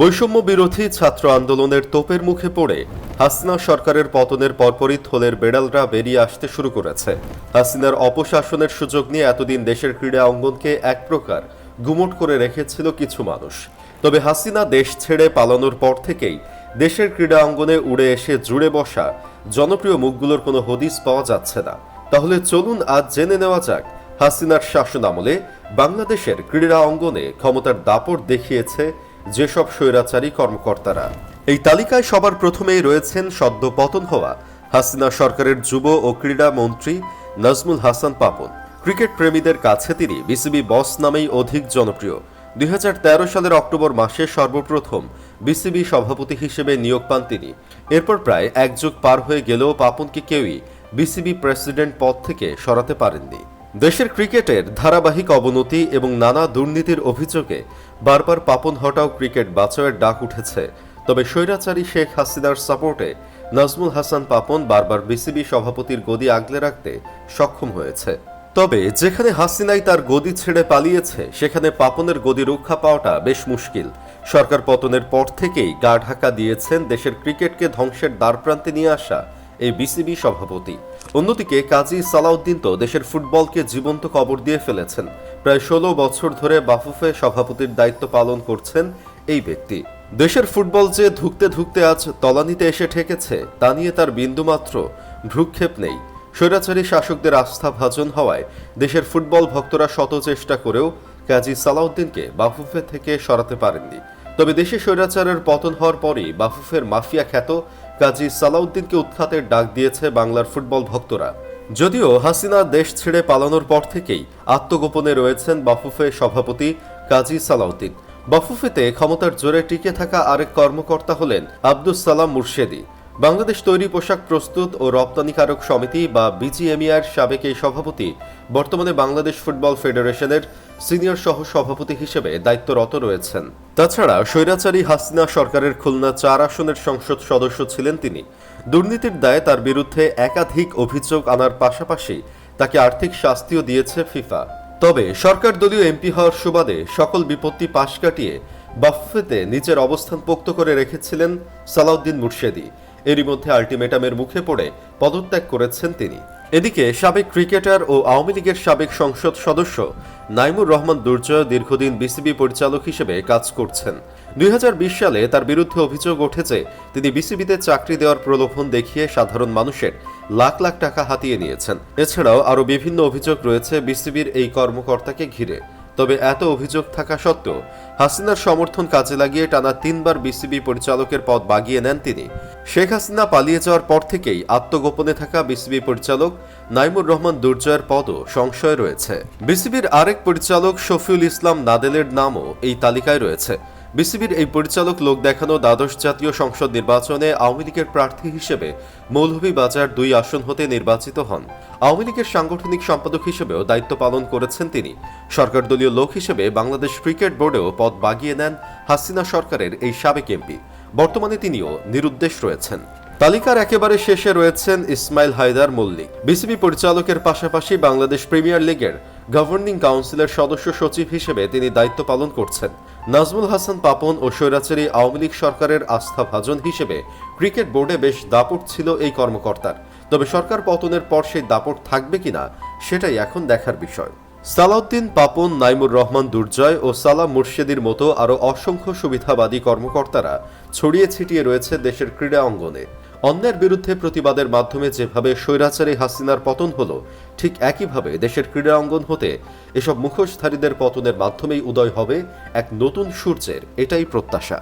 বৈষম্য বিরোধী ছাত্র আন্দোলনের তোপের মুখে পড়ে হাসিনা সরকারের পতনের পরপরই থলের বেড়ালরা বেরিয়ে আসতে শুরু করেছে। হাসিনার অপশাসনের সুযোগ নিয়ে এতদিন দেশের ক্রীড়া অঙ্গনকে এক প্রকার গুমট করে রেখেছিল কিছু মানুষ। তবে হাসিনা দেশ ছেড়ে পালানোর পর থেকেই দেশের ক্রীড়া অঙ্গনে উড়ে এসে জুড়ে বসা জনপ্রিয় মুখগুলোর কোনো হদিস পাওয়া যাচ্ছে না। তাহলে চলুন আজ জেনে নেওয়া যাক, হাসিনার শাসন আমলে বাংলাদেশের ক্রীড়া অঙ্গনে ক্ষমতার দাপট দেখিয়েছে যেসব স্বৈরাচারী কর্মকর্তারা। এই তালিকায় সবার প্রথমেই রয়েছেন সদ্য পতন হওয়া হাসিনা সরকারের যুব ও ক্রীড়া মন্ত্রী নাজমুল হাসান পাপন। ক্রিকেট প্রেমীদের কাছে তিনি বিসিবি বস নামেই অধিক জনপ্রিয়। দুই হাজার তেরো সালের অক্টোবর মাসে সর্বপ্রথম বিসিবি সভাপতি হিসেবে নিয়োগ পান তিনি। এরপর প্রায় এক যুগ পার হয়ে গেলেও পাপনকে কেউই বিসিবি প্রেসিডেন্ট পদ থেকে সরাতে পারেননি। দেশের ক্রিকেটের ধারাবাহিক অবনতি এবং নানা দুর্নীতির অভিযোগে বারবার পাপন হটাও ক্রিকেট বাঁচাওয়ের ডাক উঠেছে। তবে স্বৈরাচারী শেখ হাসিনার সাপোর্টে নাজমুল হাসান পাপন বারবার বিসিবি সভাপতির গদি আগলে রাখতে সক্ষম হয়েছে। তবে যেখানে হাসিনাই তার গদি ছেড়ে পালিয়েছে, সেখানে পাপনের গদি রক্ষা পাওয়াটা বেশ মুশকিল। সরকার পতনের পর থেকেই গা ঢাকা দিয়েছেন দেশের ক্রিকেটকে ধ্বংসের দ্বারপ্রান্তে নিয়ে আসা এই বিসিবি সভাপতি। অন্যদিকে কাজী সালাউদ্দিন তো দেশের ফুটবলকে জীবন্ত কবর দিয়ে ফেলেছেন। প্রায় ষোলো বছর ধরে বাফুফে সভাপতির দায়িত্ব পালন করছেন এই ব্যক্তি। দেশের ফুটবল যে ধুকতে ধুকতে আজ তলানিতে এসে ঠেকেছে, তা নিয়ে তার বিন্দুমাত্র ভ্রুক্ষেপ নেই। স্বৈরাচারী শাসকদের আস্থা ভাজন হওয়ায় দেশের ফুটবল ভক্তরা শত চেষ্টা করেও কাজী সালাউদ্দিনকে বাফুফে থেকে সরাতে পারেননি। তবে দেশে স্বৈরাচারের পতন হওয়ার পরই বাফুফের মাফিয়া খ্যাত কাজী সালাউদ্দিনকে উৎখাতের ডাক দিয়েছে বাংলার ফুটবল ভক্তরা। যদিও হাসিনা দেশ ছেড়ে পালানোর পর থেকেই আত্মগোপনে রয়েছেন বাফুফে সভাপতি কাজী সালাউদ্দিন। বাফুফেতে ক্ষমতার জোরে টিকে থাকা আরেক কর্মকর্তা হলেন আব্দুস সালাম মুর্শেদি। বাংলাদেশ তৈরি পোশাক প্রস্তুত ও রপ্তানিকারক সমিতি বা বিজিএমইআর সাবেক এই সভাপতি, বর্তমানে বাংলাদেশ ফুটবল ফেডারেশনের সিনিয়র সহ সভাপতি হিসেবে দায়িত্বরত রয়েছেন। তাছাড়া স্বৈরাচারী হাসিনা সরকারের খুলনা চার আসনের সংসদ সদস্য ছিলেন তিনি। দুর্নীতির দায়ে তার বিরুদ্ধে একাধিক অভিযোগ আনার পাশাপাশি তাকে আর্থিক শাস্তিও দিয়েছে ফিফা। তবে সরকার দলীয় এমপি হওয়ার সুবাদে সকল বিপত্তি পাশ কাটিয়ে বাফেতে নিজের অবস্থান পোক্ত করে রেখেছিলেন সালাউদ্দিন মুর্শেদি। এরই মধ্যে আলটিমেটামের মুখে পড়ে পদত্যাগ করেছেন তিনি। এদিকে সাবেক ক্রিকেটার ও আওয়ামী লীগের সাবেক সংসদ সদস্য নাইমুর রহমান দুর্জয় দীর্ঘদিন বিসিবি পরিচালক হিসেবে কাজ করছেন। দুই হাজার বিশ সালে তার বিরুদ্ধে অভিযোগ ওঠেছে তিনি বিসিবিতে চাকরি দেওয়ার প্রলোভন দেখিয়ে সাধারণ মানুষের লাখ লাখ টাকা হাতিয়ে নিয়েছেন। এছাড়াও আরও বিভিন্ন অভিযোগ রয়েছে বিসিবির এই কর্মকর্তাকে ঘিরে। তবে এত অভিযোগ থাকা সত্ত্বেও হাসিনার সমর্থন কাজে লাগিয়ে টানা তিনবার বিসিবি পরিচালকের পদ বাগিয়ে নেন তিনি। শেখ হাসিনা পালিয়ে যাওয়ার পর থেকেই আত্মগোপনে থাকা বিসিবি পরিচালক নাইমুর রহমান দুর্জয়ের পদও সংশয় রয়েছে। বিসিবির আরেক পরিচালক শফিউল ইসলাম নাদেলের নামও এই তালিকায় রয়েছে। বিসিবির এই পরিচালক লোক দেখানো দ্বাদশ জাতীয় সংসদ নির্বাচনে আওয়ামী লীগের প্রার্থী হিসেবে মৌলভীবাজার দুই আসন হতে নির্বাচিত হন। আওয়ামী লীগের সাংগঠনিক সম্পাদক হিসেবেও দায়িত্ব পালন করেছেন তিনি। সরকার দলীয় লোক হিসেবে বাংলাদেশ ক্রিকেট বোর্ডেও পদ বাগিয়ে নেন হাসিনা সরকারের এই সাবেক এমপি। বর্তমানে তিনিও নিরুদ্দেশ রয়েছেন। তালিকার একেবারে শেষে রয়েছেন ইসমাইল হায়দার মল্লিক। বিসিবি পরিচালকের পাশাপাশি বাংলাদেশ প্রিমিয়ার লিগের গভর্নিং কাউন্সিলের সদস্য সচিব হিসেবে তিনি দায়িত্ব পালন করছেন। নাজমুল হাসান পাপন ও স্বৈরাচারী আওয়ামী লীগ সরকারের আস্থাভাজন হিসেবে ক্রিকেট বোর্ডে বেশ দাপট ছিল এই কর্মকর্তার। তবে সরকার পতনের পর সেই দাপট থাকবে কিনা, সেটাই এখন দেখার বিষয়। সালাউদ্দিন পাপন, নাইমুর রহমান দুর্জয় ও সালাম মুর্শেদির মতো আরও অসংখ্য সুবিধাবাদী কর্মকর্তারা ছড়িয়ে ছিটিয়ে রয়েছে দেশের ক্রীড়া অঙ্গনে। অন্যের বিরুদ্ধে প্রতিবাদের মাধ্যমে যেভাবে স্বৈরাচারী হাসিনার পতন হল, ঠিক একইভাবে দেশের ক্রীড়া অঙ্গন হতে এসব মুখোশধারীদের পতনের মাধ্যমেই উদয় হবে এক নতুন সূর্যের, এটাই প্রত্যাশা।